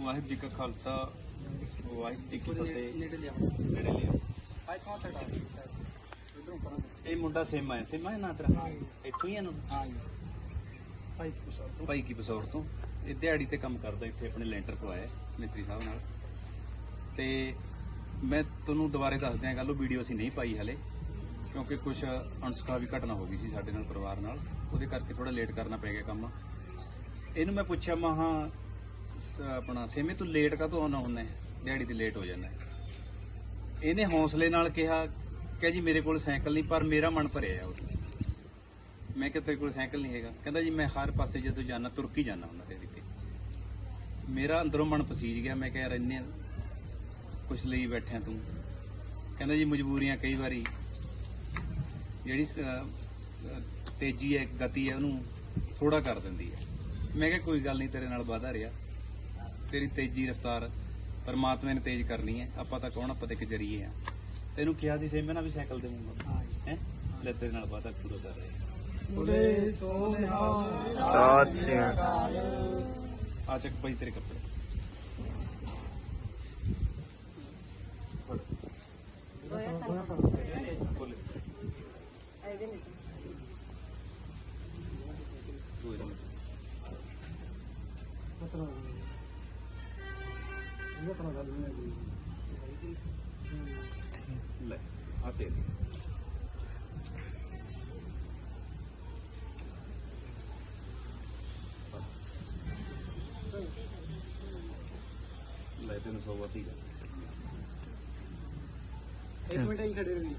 ਵਾਹਿਗੁਰੂ ਜੀ ਕਾ ਖਾਲਸਾ ਵਾਹਿਗੁਰੂ ਜੀ ਕੀ ਫਤਿਹ। ਨੇੜੇ ਲਿਆ ਨੇੜੇ ਲਿਆ ਆਈ ਕੌਣ ਤੱਕ ਇਧਰੋਂ ਪਰਾਂ ਇਹ ਮੁੰਡਾ ਸੇਮਾ ਹੈ ਸੇਮਾ ਹੈ ਨਾ ਤੇਰਾ। ਇੱਥੋਂ ਹੀ ਹੈ ਨਾ? ਹਾਂ ਜੀ। ਭਾਈ ਕੁਸ਼ਲ ਭਾਈ ਕੀ ਬਸੌਰ ਤੋਂ? ਇਹ ਦਿਹਾੜੀ ਤੇ ਕੰਮ ਕਰਦਾ ਇੱਥੇ ਆਪਣੇ ਲੈਂਟਰ ਪਵਾਇਆ ਮਿਸਤਰੀ ਸਾਹਿਬ ਨਾਲ। ਤੇ ਮੈਂ ਤੁਹਾਨੂੰ ਦੁਬਾਰੇ ਦੱਸ ਦਿਆਂ ਗੱਲ ਉਹ ਵੀਡੀਓ ਅਸੀਂ ਨਹੀਂ ਪਾਈ ਹਲੇ ਕਿਉਂਕਿ ਕੁਝ ਅਣਸੁਖਾ ਵੀ ਘਟਨਾ ਹੋ ਗਈ ਸੀ ਸਾਡੇ ਨਾਲ ਪਰਿਵਾਰ ਨਾਲ। ਉਹਦੇ ਕਰਕੇ ਥੋੜਾ ਲੇਟ ਕਰਨਾ ਪੈ ਗਿਆ ਕੰਮ। ਇਹਨੂੰ ਮੈਂ ਪੁੱਛਿਆ ਮਹਾ ਆਪਣਾ ਸੇਮੇ ਤੂੰ ਲੇਟ ਕਾਹਤੋਂ ਆਉਣਾ ਹੁੰਦਾ ਦਿਹਾੜੀ ਤੇ ਲੇਟ ਹੋ ਜਾਂਦਾ ਹੈ। ਇਹਨੇ ਹੌਸਲੇ ਨਾਲ ਕਿਹਾ ਕਿ ਜੀ ਮੇਰੇ ਕੋਲ ਸਾਈਕਲ ਨਹੀਂ, ਪਰ ਮੇਰਾ ਮਨ ਭਰਿਆ ਆ ਉਹ ਮੈਂ ਕਿਹਾ, ਤੇਰੇ ਕੋਲ ਸਾਈਕਲ ਨਹੀਂ ਹੈਗਾ। ਕਹਿੰਦਾ ਜੀ, ਮੈਂ ਹਰ ਪਾਸੇ ਜਦੋਂ ਜਾਣਾ ਤੁਰ ਕੇ ਜਾਣਾ ਹੁੰਦਾ ਤੇਰੇ ਤੇ। ਮੇਰਾ ਅੰਦਰੋਂ ਮਨ ਪਸੀਜ ਗਿਆ। ਮੈਂ ਕਿਹਾ, ਯਾਰ ਇੰਨੇ ਕੁਛ ਲਈ ਬੈਠਿਆ ਤੂੰ। ਕਹਿੰਦਾ ਜੀ, ਮਜਬੂਰੀਆਂ ਕਈ ਵਾਰੀ ਜਿਹੜੀ ਸ- ਅਹ ਤੇਜ਼ੀ ਹੈ, ਗਤੀ ਹੈ, ਉਹਨੂੰ ਥੋੜਾ ਕਰ ਦਿੰਦੀ ਹੈ। ਮੈਂ ਕਿਹਾ, ਕੋਈ ਗੱਲ ਨਹੀਂ, ਤੇਰੇ ਨਾਲ ਵਾਧਾ ਰਿਹਾ। ਤੇਰੀ ਤੇਜ਼ੀ ਰਫ਼ਤਾਰ ਪਰਮਾਤਮਾ ਨੇ ਤੇਜ਼ ਕਰਨੀ ਹੈ ਆਪਾਂ ਤਾਂ ਕੌਣ ਆਪਾਂ ਤੇ ਇੱਕ ਜਰੀਏ ਆ। ਤੈਨੂੰ ਕਿਹਾ ਸੀ ਸੇਮੇ ਨਾਲ ਵੀ ਸਾਈਕਲ ਦੇਵਾਂਗਾ। ਹਾਂ? ਲੈ ਤੇਰੇ ਨਾਲ ਵਾਦਾ ਪੂਰਾ ਕਰ ਰਿਹਾ। ਬੁਲੇ ਸੋਨਿਹਾ ਆ ਚੱਕ ਭਾਈ ਤੇਰੇ ਕੱਪੜੇ। ਬੋਲੇ ਕੋਈ ਨਾ। ਲੈ ਆ ਤੇ ਲੈ ਤੈਨੂੰ ਸੌ ਵਾਤੀ ਜਾ ਇੱਕ ਮਿੰਟ ਹੀ ਖੜੇ ਰਹੀ